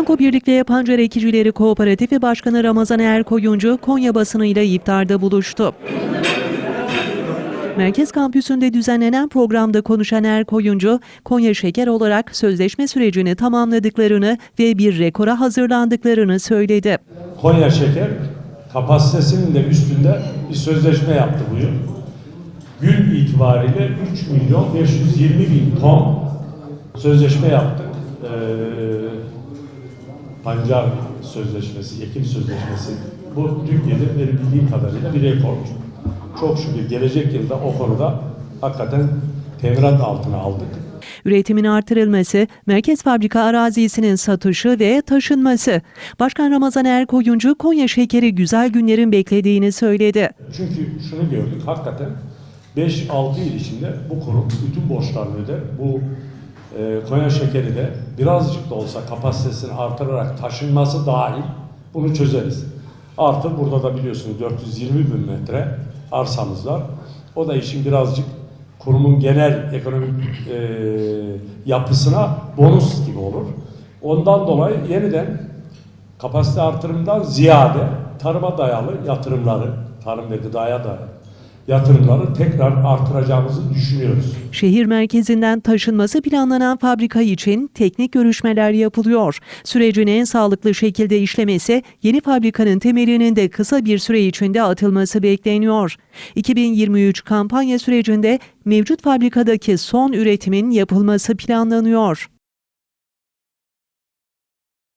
Banko Birlik ve Pancar Ekicileri Kooperatifi Başkanı Ramazan Erkoyuncu Konya basınıyla iftarda buluştu. Merkez Kampüsü'nde düzenlenen programda konuşan Erkoyuncu, Konya Şeker olarak sözleşme sürecini tamamladıklarını ve bir rekora hazırlandıklarını söyledi. Konya Şeker kapasitesinin de üstünde bir sözleşme yaptı bu yıl. Gün itibariyle 3 milyon 520 bin ton sözleşme yaptık. Pancar sözleşmesi, ekim sözleşmesi. Bu Türkiye'de benim bildiğim kadarıyla bir rekor. Çok şükür gelecek yılda o konuda hakikaten teminat altına aldık. Üretimin artırılması, merkez fabrika arazisinin satışı ve taşınması. Başkan Ramazan Erkoyuncu Konya Şekeri güzel günlerin beklediğini söyledi. Çünkü şunu gördük, hakikaten 5-6 yıl içinde bu kurum bütün borçlarını öder. Bu e, Konya şekeri de birazcık da olsa kapasitesini artırarak taşınması dahil bunu çözeriz. Artı burada da biliyorsunuz 420 bin metre arsamız var. O da işin birazcık kurumun genel ekonomik e, yapısına bonus gibi olur. Ondan dolayı yeniden kapasite artırımından ziyade tarıma dayalı yatırımları, tarım ve gıdaya dayalı yatırımları tekrar artıracağımızı düşünüyoruz. Şehir merkezinden taşınması planlanan fabrika için teknik görüşmeler yapılıyor. Sürecin en sağlıklı şekilde işlemesi, yeni fabrikanın temelinin de kısa bir süre içinde atılması bekleniyor. 2023 kampanya sürecinde mevcut fabrikadaki son üretimin yapılması planlanıyor.